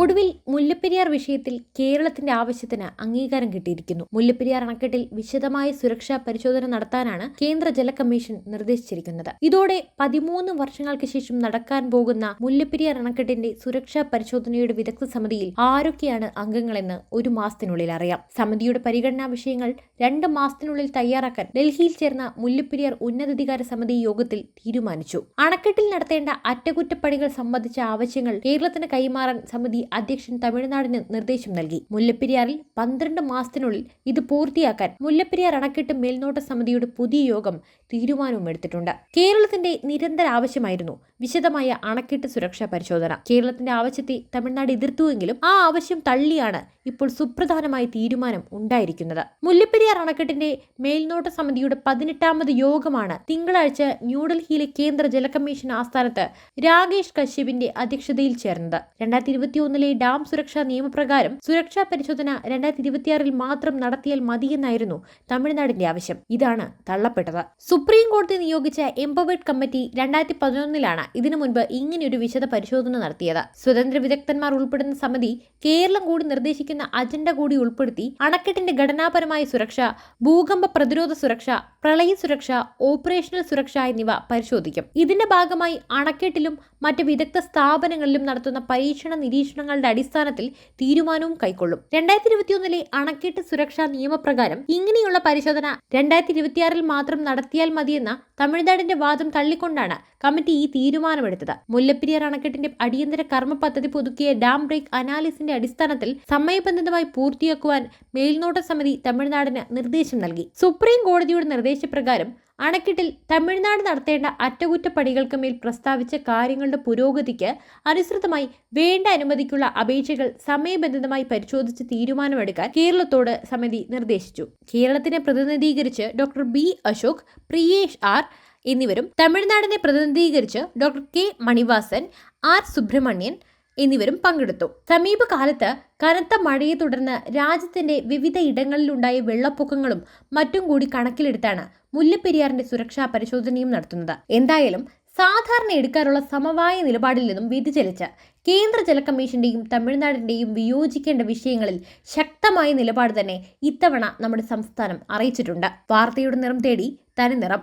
നമസ്കാരം ഒടുവിൽ മുല്ലപ്പെരിയാർ വിഷയത്തിൽ കേരളത്തിന്റെ ആവശ്യത്തിന് അംഗീകാരം കിട്ടിയിരിക്കുന്നു. മുല്ലപ്പെരിയാർ അണക്കെട്ടിൽ വിശദമായ സുരക്ഷാ പരിശോധന നടത്താനാണ് കേന്ദ്ര ജല കമ്മീഷൻ നിർദ്ദേശിച്ചിരിക്കുന്നത്. ഇതോടെ പതിമൂന്ന് വർഷങ്ങൾക്ക് ശേഷം നടക്കാൻ പോകുന്ന മുല്ലപ്പെരിയാർ അണക്കെട്ടിന്റെ സുരക്ഷാ പരിശോധനയുടെ വിദഗ്ധ സമിതിയിൽ ആരൊക്കെയാണ് അംഗങ്ങളെന്ന് ഒരു മാസത്തിനുള്ളിൽ അറിയാം. സമിതിയുടെ പരിഗണനാ വിഷയങ്ങൾ രണ്ട് മാസത്തിനുള്ളിൽ തയ്യാറാക്കാൻ ഡൽഹിയിൽ ചേർന്ന മുല്ലപ്പെരിയാർ ഉന്നതധികാര സമിതി യോഗത്തിൽ തീരുമാനിച്ചു. അണക്കെട്ടിൽ നടത്തേണ്ട അറ്റകുറ്റപ്പണികൾ സംബന്ധിച്ച ആവശ്യങ്ങൾ കേരളത്തിന് കൈമാറാൻ സമിതി അധ്യക്ഷൻ തമിഴ്നാടിന് നിർദ്ദേശം നൽകി. മുല്ലപ്പെരിയാറിൽ പന്ത്രണ്ട് മാസത്തിനുള്ളിൽ ഇത് പൂർത്തിയാക്കാൻ മുല്ലപ്പെരിയാർ അണക്കെട്ട് മേൽനോട്ട സമിതിയുടെ പുതിയ യോഗം തീരുമാനവും എടുത്തിട്ടുണ്ട് കേരളത്തിന്റെ നിരന്തര ആവശ്യമായിരുന്നു വിശദമായ അണക്കെട്ട് സുരക്ഷാ പരിശോധന. കേരളത്തിന്റെ ആവശ്യത്തെ തമിഴ്നാട് എതിർത്തുവെങ്കിലും ആ ആവശ്യം തള്ളിയാണ് ഇപ്പോൾ സുപ്രധാനമായ തീരുമാനം ഉണ്ടായിരിക്കുന്നത്. മുല്ലപ്പെരിയാർ അണക്കെട്ടിന്റെ മേൽനോട്ട സമിതിയുടെ പതിനെട്ടാമത് യോഗമാണ് തിങ്കളാഴ്ച ന്യൂഡൽഹിയിലെ കേന്ദ്ര ജലകമ്മീഷൻ ആസ്ഥാനത്ത് രാകേഷ് കശ്യപിന്റെ അധ്യക്ഷതയിൽ ചേർന്നത്. രണ്ടായിരത്തി ഇരുപത്തിയൊന്നിലെ ഡാം സുരക്ഷാ നിയമപ്രകാരം സുരക്ഷാ പരിശോധന രണ്ടായിരത്തി ഇരുപത്തിയാറിൽ മാത്രം നടത്തിയാൽ മതിയെന്നായിരുന്നു തമിഴ്നാടിന്റെ ആവശ്യം. ഇതാണ് തള്ളപ്പെട്ടത്. സുപ്രീം കോടതി നിയോഗിച്ച എംപവേർഡ് കമ്മിറ്റി രണ്ടായിരത്തി പതിനൊന്നിലാണ് ഇതിനു മുൻപ് ഇങ്ങനെയൊരു വിശദ പരിശോധന നടത്തിയത്. സ്വതന്ത്ര വിദഗ്ധന്മാർ ഉൾപ്പെടുന്ന സമിതി കേരളം കൂടി നിർദ്ദേശിക്കുന്ന അജണ്ട കൂടി ഉൾപ്പെടുത്തി അണക്കെട്ടിന്റെ ഘടനാപരമായ സുരക്ഷ ഭൂകമ്പ പ്രതിരോധ സുരക്ഷ പ്രളയ സുരക്ഷ ഓപ്പറേഷണൽ സുരക്ഷ എന്നിവ പരിശോധിക്കും. ഇതിന്റെ ഭാഗമായി അണക്കെട്ടിലും മറ്റ് വിദഗ്ധ സ്ഥാപനങ്ങളിലും നടത്തുന്ന പരീക്ഷണ നിരീക്ഷണങ്ങളുടെ അടിസ്ഥാനത്തിൽ തീരുമാനവും കൈക്കൊള്ളും. രണ്ടായിരത്തി ഇരുപത്തിയൊന്നിലെ അണക്കെട്ട് സുരക്ഷാ നിയമപ്രകാരം ഇങ്ങനെയുള്ള പരിശോധന രണ്ടായിരത്തി ഇരുപത്തിയാറിൽ മാത്രം നടത്തിയാൽ മതിയെന്ന തമിഴ്നാടിന്റെ വാദം തള്ളിക്കൊണ്ടാണ് കമ്മിറ്റി ഈ തീരുമാനമെടുത്തത്. മുല്ലപ്പെരിയാർ അണക്കെട്ടിന്റെ അടിയന്തര കർമ്മ പദ്ധതി പുതുക്കിയ ഡാം ബ്രേക്ക് അനാലിസിന്റെ അടിസ്ഥാനത്തിൽ സമയബന്ധിതമായി പൂർത്തിയാക്കുവാൻ മേൽനോട്ട സമിതി തമിഴ്നാടിന് നിർദ്ദേശം നൽകി. സുപ്രീം കോടതിയുടെ നിർദ്ദേശപ്രകാരം അണക്കെട്ടിൽ തമിഴ്നാട് നടത്തേണ്ട അറ്റകുറ്റപ്പണികൾക്ക് മേൽ പ്രസ്താവിച്ച കാര്യങ്ങളുടെ പുരോഗതിക്ക് അനുസൃതമായി വേണ്ട അനുമതിക്കുള്ള അപേക്ഷകൾ സമയബന്ധിതമായി പരിശോധിച്ച് തീരുമാനമെടുക്കാൻ കേരളത്തോട് സമിതി നിർദ്ദേശിച്ചു. കേരളത്തിനെ പ്രതിനിധീകരിച്ച് doctor B Ashok Priyesh R എന്നിവരും തമിഴ്നാടിനെ പ്രതിനിധീകരിച്ച് doctor K Manivasan R Subramanian എന്നിവരും പങ്കെടുത്തു. സമീപകാലത്ത് കനത്ത മഴയെ തുടർന്ന് രാജ്യത്തിന്റെ വിവിധ ഇടങ്ങളിലുണ്ടായ വെള്ളപ്പൊക്കങ്ങളും മറ്റും കൂടി കണക്കിലെടുത്താണ് മുല്ലപ്പെരിയാറിന്റെ സുരക്ഷാ പരിശോധനയും നടത്തുന്നത്. എന്തായാലും സാധാരണ എടുക്കാറുള്ള സമവായ നിലപാടിൽ നിന്നും വ്യതിചലിച്ച് കേന്ദ്ര ജല കമ്മീഷന്റെയും തമിഴ്നാടിന്റെയും വിയോജിക്കേണ്ട വിഷയങ്ങളിൽ ശക്തമായ നിലപാട് തന്നെ ഇത്തവണ നമ്മുടെ സംസ്ഥാനം അറിയിച്ചിട്ടുണ്ട്. വാർത്തയുടെ നിറം തേടി തനി നിറം